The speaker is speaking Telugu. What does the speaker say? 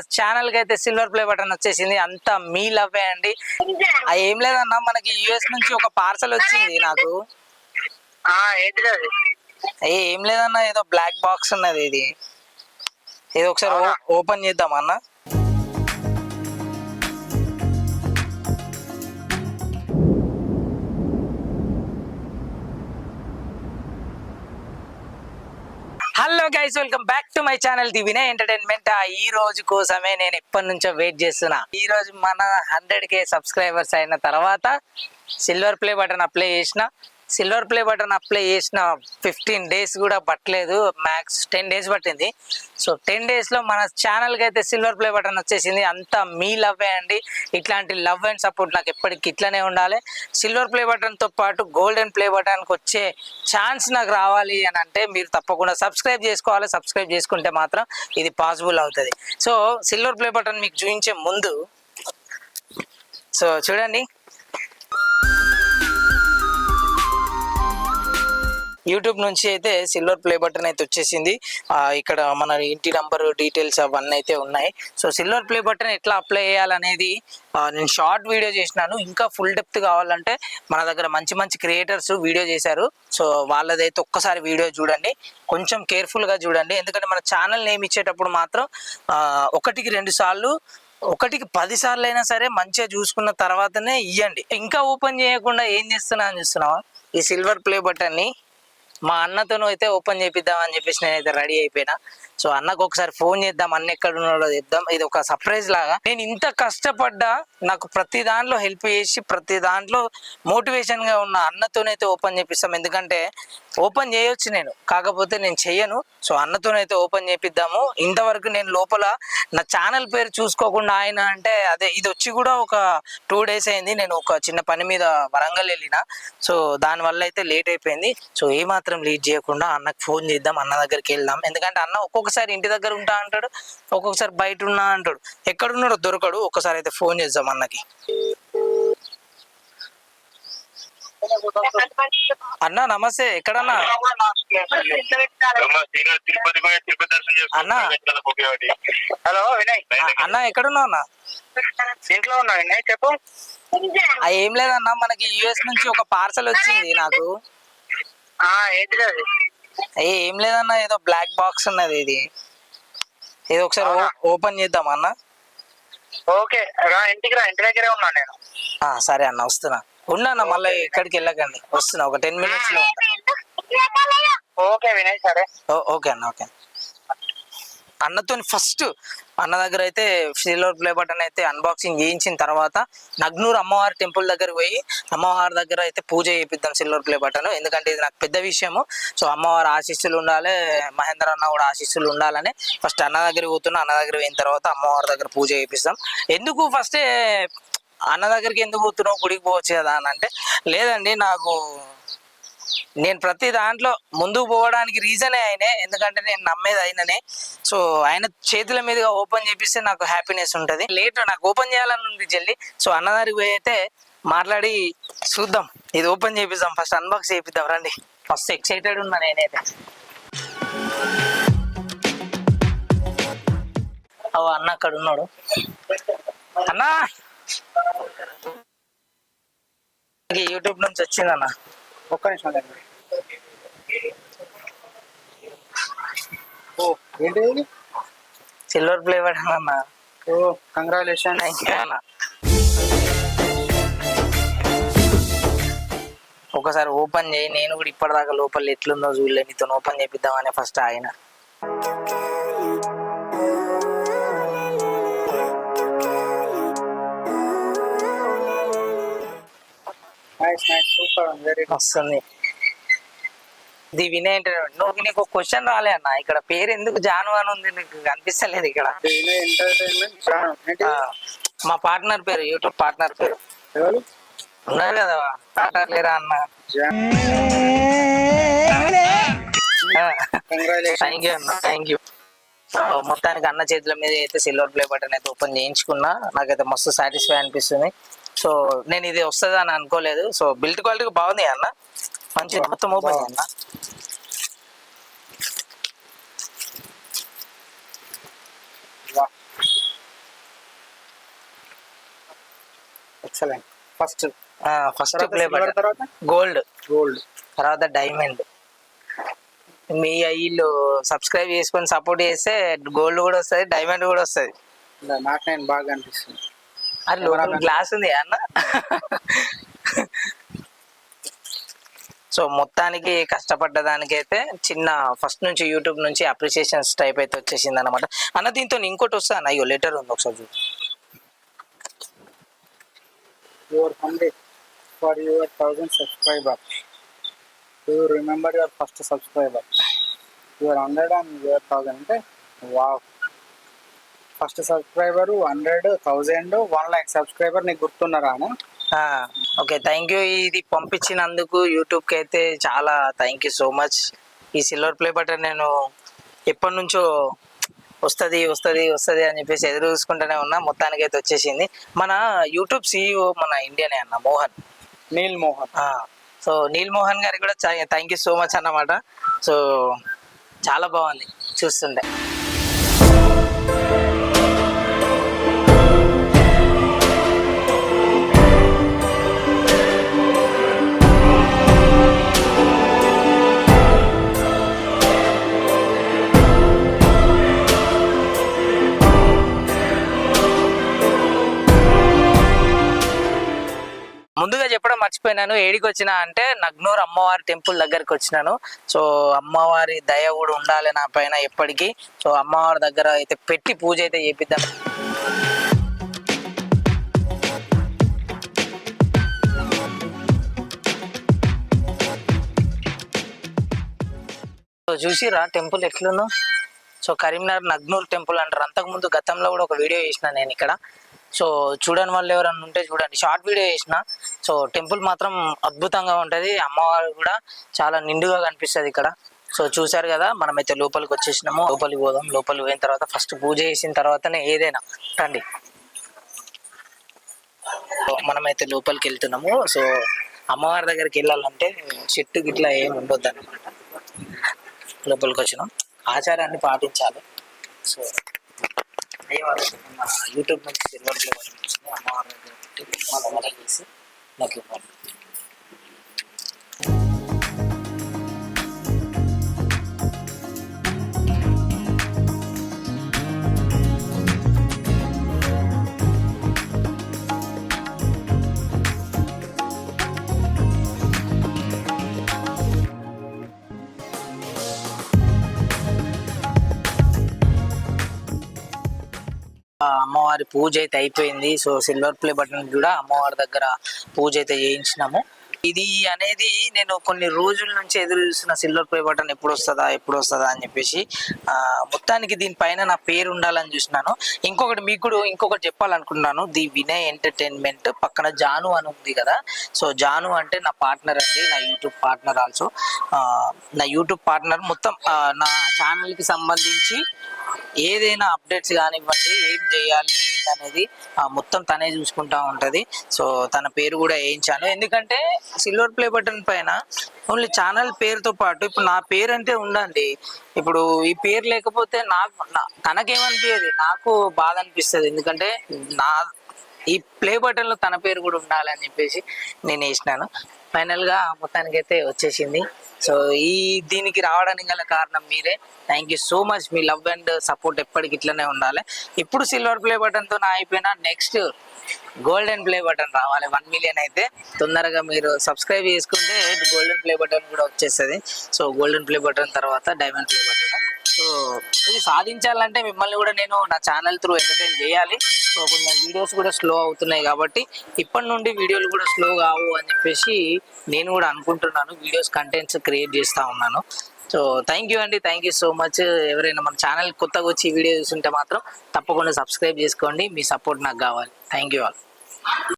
ఛానల్కి అయితే సిల్వర్ ప్లే బటన్ వచ్చేసింది. అంతా మీ లవ్ అండి. ఏం లేదన్నా మనకి యుఎస్ నుంచి ఒక పార్సల్ వచ్చింది నాకు. ఏ లేదన్నా ఏదో బ్లాక్ బాక్స్ ఉన్నది ఇది. ఇది ఒకసారి ఓపెన్ చేద్దాం అన్న guys welcome back to my channel the Vinay entertainment ఈ రోజు కోసమే నేను ఎప్పటి నుంచో వెయిట్ చేస్తున్నా. ఈ రోజు మన హండ్రెడ్ కే సబ్స్క్రైబర్స్ అయిన తర్వాత సిల్వర్ ప్లే బటన్ అప్లై చేసిన. సిల్వర్ ప్లే బటన్ అప్లై చేసిన ఫిఫ్టీన్ డేస్ కూడా పట్టలేదు. మ్యాక్స్ టెన్ డేస్ పట్టింది. సో టెన్ డేస్లో మన ఛానల్కి అయితే సిల్వర్ ప్లే బటన్ వచ్చేసింది. అంతా మీ లవ్ అండి. ఇట్లాంటి లవ్ అండ్ సపోర్ట్ నాకు ఎప్పటికి ఇట్లనే ఉండాలి. సిల్వర్ ప్లే బటన్తో పాటు గోల్డెన్ ప్లే బటన్కి వచ్చే ఛాన్స్ నాకు రావాలి అని అంటే మీరు తప్పకుండా సబ్స్క్రైబ్ చేసుకోవాలి. సబ్స్క్రైబ్ చేసుకుంటే మాత్రం ఇది పాసిబుల్ అవుతుంది. సో సిల్వర్ ప్లే బటన్ మీకు చూపించే ముందు సో చూడండి. యూట్యూబ్ నుంచి అయితే సిల్వర్ ప్లే బటన్ అయితే వచ్చేసింది. ఇక్కడ మన ఇంటి నంబర్ డీటెయిల్స్ అవన్నీ అయితే ఉన్నాయి. సో సిల్వర్ ప్లే బటన్ ఎట్లా అప్లై చేయాలనేది నేను షార్ట్ వీడియో చేసినాను. ఇంకా ఫుల్ డెప్త్ కావాలంటే మన దగ్గర మంచి మంచి క్రియేటర్స్ వీడియో చేశారు. సో వాళ్ళదైతే ఒక్కసారి వీడియో చూడండి. కొంచెం కేర్ఫుల్గా చూడండి. ఎందుకంటే మన ఛానల్ నేమ్ ఇచ్చేటప్పుడు మాత్రం ఒకటికి రెండు సార్లు ఒకటికి పది సార్లు అయినా సరే మంచిగా చూసుకున్న తర్వాతనే ఇవ్వండి ఇంకా ఓపెన్ చేయకుండా ఏం చేస్తున్నా అని చూస్తున్నావా? ఈ సిల్వర్ ప్లే బటన్ని మా అన్నతోనూ అయితే ఓపెన్ చేపిద్దాం అని చెప్పేసి నేనైతే రెడీ అయిపోయినా. సో అన్నకు ఒకసారి ఫోన్ చేద్దాం అన్న ఎక్కడ ఉన్నాడో చెప్దాం. ఇది ఒక సర్ప్రైజ్ లాగా. నేను ఇంత కష్టపడ్డా నాకు ప్రతి దాంట్లో హెల్ప్ చేసి ప్రతి దాంట్లో మోటివేషన్గా ఉన్న అన్నతోనైతే ఓపెన్ చేపిస్తాం. ఎందుకంటే ఓపెన్ చేయొచ్చు నేను కాకపోతే నేను చెయ్యను. సో అన్నతోనైతే ఓపెన్ చేపిద్దాము. ఇంతవరకు నేను లోపల నా ఛానల్ పేరు చూసుకోకుండా ఆయన అంటే అదే ఇది వచ్చి కూడా ఒక టూ డేస్ అయింది. నేను ఒక చిన్న పని మీద వరంగల్ వెళ్ళిన. సో దానివల్ల అయితే లేట్ అయిపోయింది. సో ఏ మాత్రం లేట్ చేయకుండా అన్నకు ఫోన్ చేద్దాం అన్న దగ్గరికి వెళ్దాం. ఎందుకంటే అన్న ఒక్కొక్కసారి ఇంటి దగ్గర ఉంటా అంటాడు ఒక్కొక్కసారి బయట ఉన్నా అంటాడు. ఎక్కడున్నాడో దొరకడు. ఒక్కసారి అయితే ఫోన్ చేద్దాం అన్నకి. అన్న నమస్తే. ఎక్కడన్నా? తిరుపతి పోయి తిరుపతి దర్శనం అన్నా. చేసుకుంటే హలో వినయ్. అన్న ఎక్కడున్నావు అన్న? ఇంట్లో ఉన్నా వినయ్ చెప్పు. ఏం లేదన్న మనకి యుఎస్ నుంచి ఒక పార్సల్ వచ్చింది నాకు. ఏ ఏం లేదన్న ఏదో బ్లాక్ బాక్స్ ఉన్నది ఇది. ఇది ఒకసారి ఓ- ఓపెన్ చేద్దాం అన్న? ఓకే రా ఇంటికి రా ఇంటి దగ్గరే ఉన్నా నేను. ఆ, సరే అన్న వస్తున్నా. ఉన్నా మళ్ళీ ఎక్కడికి వెళ్ళకండి. వస్తున్నా ఒక టెన్ మినిట్స్లో ఉంటా. ఓకే వినయ్ సరే. ఓకే అన్న ఓకే. అన్నతో ఫస్ట్ అన్న దగ్గర అయితే సిల్వర్ ప్లే బటన్ అయితే అన్బాక్సింగ్ చేయించిన తర్వాత నగ్నూర్ అమ్మవారి టెంపుల్ దగ్గర పోయి అమ్మవారి దగ్గర అయితే పూజ చేయిద్దాం సిల్వర్ ప్లే బటన్ ఎందుకంటే ఇది నాకు పెద్ద విషయము. సో అమ్మవారి ఆశీస్సులు ఉండాలి మహేందర్ అన్న కూడా ఆశీస్సులు ఉండాలని ఫస్ట్ అన్న దగ్గర పోతున్నా అన్న దగ్గర పోయిన తర్వాత అమ్మవారి దగ్గర పూజ చేయిస్తాం ఎందుకు ఫస్టే అన్న దగ్గరికి ఎందుకు పోతున్నావు? గుడికి పోవచ్చు కదా అని అంటే లేదండి నాకు నేను ప్రతి దాంట్లో ముందుకు పోవడానికి రీజనే ఆయనే ఎందుకంటే నేను నమ్మేది ఆయననే. సో ఆయన చేతుల మీదుగా ఓపెన్ చేపిస్తే నాకు హ్యాపీనెస్ ఉంటుంది. లేట్ నాకు ఓపెన్ చేయాలని ఉంది జల్లి. సో అన్నదారికి పోయి అయితే మాట్లాడి చూద్దాం. ఇది ఓపెన్ చేపిద్దాం. ఫస్ట్ అన్బాక్స్ చేపిద్దాం. రండి. ఫస్ట్ ఎక్సైటెడ్ ఉన్నా నేనైతే. ఓ అన్న అక్కడ ఉన్నాడు. అన్నా! యూట్యూబ్ నుంచి వచ్చిందన్నా. ఒక్క నిమిషం లేండి. ఓ ఏంటి సిల్వర్ బటన్ అన్న ఓ కంగ్రాచులేషన్ అన్న. ఒకసారి ఓపెన్ చేయి నేను కూడా ఇప్పటిదాకా లోపల ఎట్లుందో చూడలే నీతో ఓపెన్ చేపిద్దామని ఫస్ట్ ఆయన నైస్ నైస్ సూపర్ వెరీ వస్తుంది ఇది వినయ్. నువ్వు నీకు క్వశ్చన్ రాలే అన్న. ఇక్కడ పేరు ఎందుకు జాను అని ఉంది నీకు? కనిపిస్తలేదు ఇక్కడ. వినయ్ ఎంటర్టైన్మెంట్ ఏంటి? ఆ, మా పార్ట్నర్ పేరు యూట్యూబ్ పార్ట్నర్ పేరు. ఎవరు? ఉన్నారు కదా పార్ట్నర్ లేరా అన్న? కంగ్రాచులేషన్ థ్యాంక్ యూ అన్న థ్యాంక్ యూ మొత్తానికి అన్న చేతుల మీద అయితే సిల్వర్ ప్లే బటన్ అయితే ఓపెన్ చేయించుకున్నా. నాకైతే మస్తు సాటిస్ఫై అనిపిస్తుంది. సో నేను ఇది వస్తుంది అని అనుకోలేదు. సో బిల్ట్ క్వాలిటీ బాగుంది అన్న. మంచి మొత్తం ఓపెన్ అన్న. First first play gold gold తర్వాత డైమండ్ మీ వీళ్ళు సబ్స్క్రైబ్ చేసుకొని సపోర్ట్ చేస్తే గోల్డ్ కూడా వస్తుంది డైమండ్ కూడా వస్తుంది. నాకు నేను బాగా అనిపిస్తుంది. అది లోపల గ్లాస్ ఉంది అన్న. సో మొత్తానికి కష్టపడ్డ దానికైతే చిన్న ఫస్ట్ నుంచి యూట్యూబ్ నుంచి అప్రిసియేషన్స్ టైప్ అయితే వచ్చేసింది అనమాట అన్న దీంతో ఇంకోటి వస్తా అన్న. అయ్యో లెటర్ ఉంది ఒకసారి చూడు. Your hundred for your thousand subscriber you remember your first subscriber your hundred and your thousand అంటే wow first subscriber hundred thousand one lakh subscriber నీకు గుర్తున్నారా అన్న? ఓకే థ్యాంక్ యూ ఇది పంపించినందుకు యూట్యూబ్కి అయితే చాలా థ్యాంక్ యూ సో మచ్ ఈ సిల్వర్ ప్లే బటన్ నేను ఎప్పటి నుంచో వస్తుంది వస్తుంది వస్తుంది అని చెప్పేసి ఎదురు చూసుకుంటూనే ఉన్నా. మొత్తానికి అయితే వచ్చేసింది. మన యూట్యూబ్ సిఇఓ మన ఇండియనే అన్న Mohan. Neal Mohan. So Neal Mohan గారికి కూడా థ్యాంక్ యూ సో మచ్ అన్నమాట. సో చాలా బాగుంది చూస్తుండే ముందుగా చెప్పడం మర్చిపోయినాను. ఏడికి వచ్చిన అంటే నగ్నూర్ అమ్మవారి టెంపుల్ దగ్గరికి వచ్చినాను. సో అమ్మవారి దయ కూడా ఉండాలి నా పైన ఎప్పటికీ. సో అమ్మవారి దగ్గర అయితే పెట్టి పూజ అయితే చేపిద్దాం. సో చూసిరా టెంపుల్ ఎట్లుందో? సో కరీంనగర్ నగ్నూర్ టెంపుల్ అంటారు. అంతకుముందు గతంలో కూడా ఒక వీడియో చేసిన నేను ఇక్కడ. సో చూడని వాళ్ళు ఎవరన్నా ఉంటే చూడండి. షార్ట్ వీడియో చేసిన సో టెంపుల్ మాత్రం అద్భుతంగా ఉంటుంది. అమ్మవారు కూడా చాలా నిండుగా కనిపిస్తుంది ఇక్కడ. సో చూశారు కదా మనమైతే లోపలికి వచ్చేసినాము. లోపలికి పోదాం. లోపలికి పోయిన తర్వాత ఫస్ట్ పూజ చేసిన తర్వాతనే ఏదైనా రండి. సో మనమైతే లోపలికి వెళ్తున్నాము. సో అమ్మవారి దగ్గరికి వెళ్ళాలంటే చెట్టు గిట్లా ఏమి ఉండొద్దు అనమాట లోపలికి వచ్చినాం. ఆచారాన్ని పాటించాలి. సో అయ్యవారు మన యూట్యూబ్ నుంచి సిల్వర్ ఫ్లేవర్ వచ్చింది అమ్మవారి దగ్గర పెట్టి మన వంట చేసి నాకు ఇవ్వాలి అమ్మవారి పూజ అయితే అయిపోయింది. సో సిల్వర్ ప్లే బటన్ కూడా అమ్మవారి దగ్గర పూజ అయితే చేయించినాము. ఇది అనేది నేను కొన్ని రోజుల నుంచి ఎదురు చూస్తున్న సిల్వర్ ప్లే బటన్ ఎప్పుడు వస్తుందా ఎప్పుడు వస్తుందా అని చెప్పేసి మొత్తానికి దీనిపైన నా పేరు ఉండాలని చూసినాను. ఇంకొకటి మీకు కూడా ఇంకొకటి చెప్పాలనుకుంటున్నాను. ది వినయ్ ఎంటర్టైన్మెంట్ పక్కన జాను అని ఉంది కదా. సో జాను అంటే నా పార్ట్నర్ అండి నా యూట్యూబ్ పార్ట్నర్ ఆల్సో. నా యూట్యూబ్ పార్ట్నర్ మొత్తం నా ఛానల్కి సంబంధించి ఏదైనా అప్డేట్స్ కానివ్వండి ఏం చేయాలి అనేది ఆ, మొత్తం తనే చూసుకుంటా ఉంటది. సో తన పేరు కూడా వేయించాను. ఎందుకంటే సిల్వర్ ప్లే బటన్ పైన ఓన్లీ ఛానల్ పేరుతో పాటు ఇప్పుడు నా పేరు అంటే ఉండండి. ఇప్పుడు ఈ పేరు లేకపోతే నాకు నా- తనకేమనిపించదు నాకు బాధ అనిపిస్తుంది. ఎందుకంటే నా ఈ ప్లే బటన్లో తన పేరు కూడా ఉండాలని చెప్పేసి నేను వేసినాను. ఫైనల్గా మొత్తానికి అయితే వచ్చేసింది. సో ఈ దీనికి రావడానికి గల కారణం మీరే. Thank you so much. Me love and support ఎప్పటికి ఇట్లనే ఉండాలి. ఇప్పుడు సిల్వర్ ప్లే బటన్తో నా అయిపోయినా నెక్స్ట్ గోల్డెన్ ప్లే బటన్ రావాలి. వన్ మిలియన్ అయితే తొందరగా మీరు సబ్స్క్రైబ్ చేసుకుంటే గోల్డెన్ ప్లే బటన్ కూడా వచ్చేస్తుంది. సో గోల్డెన్ ప్లే బటన్ తర్వాత డైమండ్ ప్లే బటన్. సో ఇది సాధించాలంటే మిమ్మల్ని కూడా నేను నా ఛానల్ త్రూ ఎంటర్టైన్ చేయాలి. సో కొంచెం వీడియోస్ కూడా స్లో అవుతున్నాయి కాబట్టి ఇప్పటి నుండి వీడియోలు కూడా స్లో కావు అని చెప్పేసి నేను కూడా అనుకుంటున్నాను. వీడియోస్ కంటెంట్స్ క్రియేట్ చేస్తూ ఉన్నాను. సో థ్యాంక్ యూ అండి. థ్యాంక్ యూ సో మచ్ ఎవరైనా మన ఛానల్ కొత్తగా వచ్చి వీడియో చూస్తుంటే మాత్రం తప్పకుండా సబ్స్క్రైబ్ చేసుకోండి. మీ సపోర్ట్ నాకు కావాలి. Thank you all